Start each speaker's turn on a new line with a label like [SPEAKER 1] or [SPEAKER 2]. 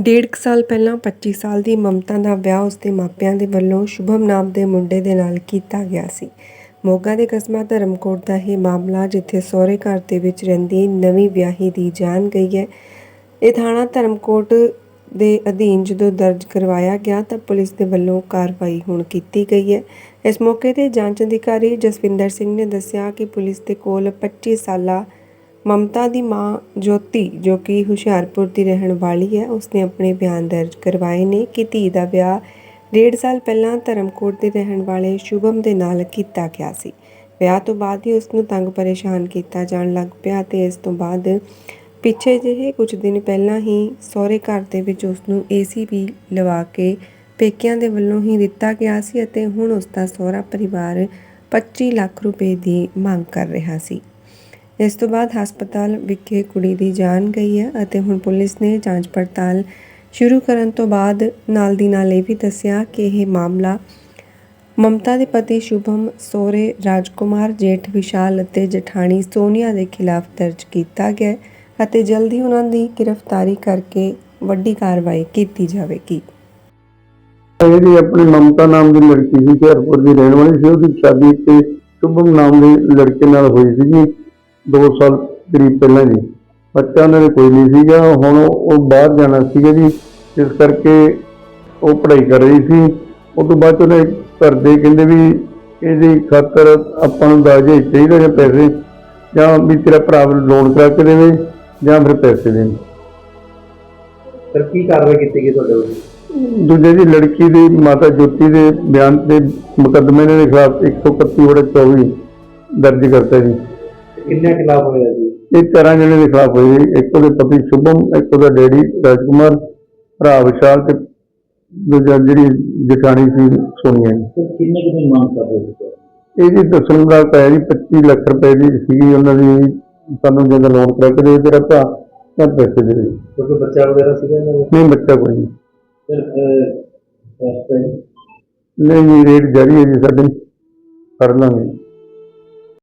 [SPEAKER 1] ਡੇਢ ਕੁ ਸਾਲ ਪਹਿਲਾਂ 25 ਸਾਲ ਦੀ ਮਮਤਾ ਦਾ ਵਿਆਹ ਉਸਦੇ ਮਾਪਿਆਂ ਦੇ ਵੱਲੋਂ ਸ਼ੁਭਮ ਨਾਮ ਦੇ ਮੁੰਡੇ ਦੇ ਨਾਲ ਕੀਤਾ ਗਿਆ ਸੀ। ਮੋਗਾ ਦੇ ਕਸਬਾ ਧਰਮਕੋਟ ਦਾ ਇਹ ਮਾਮਲਾ ਜਿੱਥੇ ਸਹੁਰੇ ਘਰ ਦੇ ਵਿੱਚ ਰਹਿੰਦੀ ਨਵੀਂ ਵਿਆਹੀ ਦੀ ਜਾਨ ਗਈ ਹੈ। ਇਹ ਥਾਣਾ ਧਰਮਕੋਟ ਦੇ ਅਧੀਨ ਜਦੋਂ ਦਰਜ ਕਰਵਾਇਆ ਗਿਆ ਤਾਂ ਪੁਲਿਸ ਦੇ ਵੱਲੋਂ ਕਾਰਵਾਈ ਹੁਣ ਕੀਤੀ ਗਈ ਹੈ। ਇਸ ਮੌਕੇ ਤੇ ਜਾਂਚ ਅਧਿਕਾਰੀ ਜਸਵਿੰਦਰ ਸਿੰਘ ਨੇ ਦੱਸਿਆ ਕਿ ਪੁਲਿਸ ਦੇ ਕੋਲ 25 ਸਾਲਾ ਮਮਤਾ ਦੀ ਮਾਂ ਜੋਤੀ, ਜੋ ਕਿ ਹੁਸ਼ਿਆਰਪੁਰ ਦੀ ਰਹਿਣ ਵਾਲੀ ਹੈ, ਉਸਨੇ ਆਪਣੇ ਬਿਆਨ ਦਰਜ ਕਰਵਾਏ ਨੇ ਕਿ ਧੀ ਦਾ ਵਿਆਹ ਡੇਢ ਸਾਲ ਪਹਿਲਾਂ ਧਰਮਕੋਟ ਦੇ ਰਹਿਣ ਵਾਲੇ ਸ਼ੁਭਮ ਦੇ ਨਾਲ ਕੀਤਾ ਗਿਆ ਸੀ। ਵਿਆਹ ਤੋਂ ਬਾਅਦ ਹੀ ਉਸ ਨੂੰ ਤੰਗ ਪਰੇਸ਼ਾਨ ਕੀਤਾ ਜਾਣ ਲੱਗ ਪਿਆ ਤੇ ਇਸ ਤੋਂ ਬਾਅਦ ਪਿੱਛੇ ਜਿਹੇ ਕੁਝ ਦਿਨ ਪਹਿਲਾਂ ਹੀ ਸਹੁਰੇ ਘਰ ਦੇ ਵਿੱਚ ਉਸ ਨੂੰ ਏਸੀ ਵੀ ਲਵਾ ਕੇ ਪੇਕਿਆਂ ਦੇ ਵੱਲੋਂ ਹੀ ਦਿੱਤਾ ਗਿਆ ਸੀ ਅਤੇ ਹੁਣ ਉਸ ਦਾ ਸਹੁਰਾ ਪਰਿਵਾਰ 25 ਲੱਖ ਰੁਪਏ ਦੀ ਮੰਗ ਕਰ ਰਿਹਾ ਸੀ। ਇਸ ਤੋਂ ਬਾਅਦ ਹਸਪਤਾਲ ਵਿਖੇ ਕੁੜੀ ਦੀ ਜਾਨ ਗਈ ਹੈ ਅਤੇ ਹੁਣ ਪੁਲਿਸ ਨੇ ਜਾਂਚ ਪੜਤਾਲ ਸ਼ੁਰੂ ਕਰਨ ਤੋਂ ਬਾਅਦ ਨਾਲ ਦੀ ਨਾਲ ਇਹ ਵੀ ਦੱਸਿਆ ਕਿ ਇਹ ਮਾਮਲਾ ਮਮਤਾ ਦੇ ਪਤੀ ਸ਼ੁਭਮ ਸੋਰੇ ਰਾਜਕੁਮਾਰ ਜੇਠ ਵਿਸ਼ਾਲ ਅਤੇ ਜਠਾਣੀ ਸੋਨੀਆ ਦੇ ਖਿਲਾਫ ਦਰਜ ਕੀਤਾ ਗਿਆ ਅਤੇ ਜਲਦੀ ਉਹਨਾਂ ਦੀ ਗ੍ਰਿਫਤਾਰੀ ਕਰਕੇ ਵੱਡੀ ਕਾਰਵਾਈ ਕੀਤੀ ਜਾਵੇਗੀ।
[SPEAKER 2] ਇਹਦੀ ਆਪਣੀ ਮਮਤਾ ਨਾਮ ਦੀ ਲੜਕੀ ਸੀ, ਹੁਸ਼ਿਆਰਪੁਰ ਦੀ ਰਹਿਣ ਵਾਲੀ ਸੀ, ਉਹਦੀ ਸ਼ਾਦੀ ਤੇ ਸ਼ੁਭਮ ਨਾਮ ਦੇ ਲੜਕੇ ਨਾਲ ਹੋਈ ਸੀਗੀ। 2 ਸਾਲ ਕਰੀਬ ਪਹਿਲਾਂ ਜੀ। ਬੱਚਾ ਉਹਨਾਂ ਦੇ ਕੋਈ ਨਹੀਂ ਸੀਗਾ। ਹੁਣ ਉਹ ਬਾਹਰ ਜਾਣਾ ਸੀਗਾ ਜੀ। ਇਸ ਕਰਕੇ ਉਹ ਪੜ੍ਹਾਈ ਕਰ ਰਹੀ ਸੀ। ਉਸ ਤੋਂ ਬਾਅਦ ਉਹਨੇ ਘਰ ਦੇ ਕਹਿੰਦੇ ਵੀ ਇਹਦੀ ਖਾਤਰ ਆਪਾਂ ਨੂੰ ਦਾਜੇ ਚਾਹੀਦਾ ਜਾਂ ਪੈਸੇ ਜਾਂ ਵੀ ਤੇਰਾ ਭਰਾ ਲੋਨ ਕਰਾ ਕੇ ਦੇਵੇ ਜਾਂ ਫਿਰ ਪੈਸੇ ਦੇਣ।
[SPEAKER 3] ਸਰ ਕੀ ਕਾਰਵਾਈ ਕੀਤੀ ਗਈ ਤੁਹਾਡੇ ਵੱਲੋਂ?
[SPEAKER 2] ਦੂਜੇ ਦੀ ਲੜਕੀ ਦੀ ਮਾਤਾ ਜੋਤੀ ਦੇ ਬਿਆਨ ਤੇ ਮੁਕੱਦਮੇ ਦੇ ਖਿਲਾਫ 131 ਵੜੇ 24 ਦਰਜ ਕਰਤਾ ਜੀ।
[SPEAKER 3] ਕਿੰਨੇ ਖਿਲਾਫ ਹੋਇਆ ਜੀ?
[SPEAKER 2] ਇਹ ਚਾਰਾਂ ਜਣੇ ਦੇ ਖਿਲਾਫ ਹੋਈ ਜੀ। ਇੱਕ ਉਹਦੇ ਪਤੀ ਸ਼ੁਭਮ ਇੱਕ ਉਹਦਾ ਡੈਡੀ ਰਾਜਕੁਮਾਰ ਭਰਾ ਵਿਸ਼ਾਲ ਤੇ ਦੂਜਾ ਜਿਹੜੀ ਜਠਾਣੀ ਸੀ ਸੋਨੀਆ ਜੀ।
[SPEAKER 3] ਸਰ ਕਿੰਨੇ ਕਿੰਨੇ ਮੰਗ ਕਰ ਰਹੇ ਸੀ
[SPEAKER 2] ਇਹ ਜੀ ਦੱਸਣ ਦਾ ਪਿਆ ਜੀ 25 ਲੱਖ ਰੁਪਏ ਦੀ ਸੀਗੀ ਉਹਨਾਂ ਦੀ। ਸਾਨੂੰ ਜਦੋਂ ਲੋਨ ਕਰਾ ਕੇ ਦੇ ਤੇਰਾ ਭਰਾ ਤਾਂ ਪੈਸੇ ਦੇ ਦੇ
[SPEAKER 3] ਕੋਈ ਬੱਚਾ ਵਗੈਰਾ ਸੀਗਾ ਇਹਨਾਂ ਦਾ?
[SPEAKER 2] ਨਹੀਂ ਬੱਚਾ ਕੋਈ ਨਹੀਂ।
[SPEAKER 3] ਸਰ ਇਸ ਟਾਈਮ
[SPEAKER 2] ਨਹੀਂ ਜੀ ਰੇਟ ਜਾਰੀ ਹੈ ਜੀ ਸਾਡੀ। ਕਰ ਲਾਂਗੇ।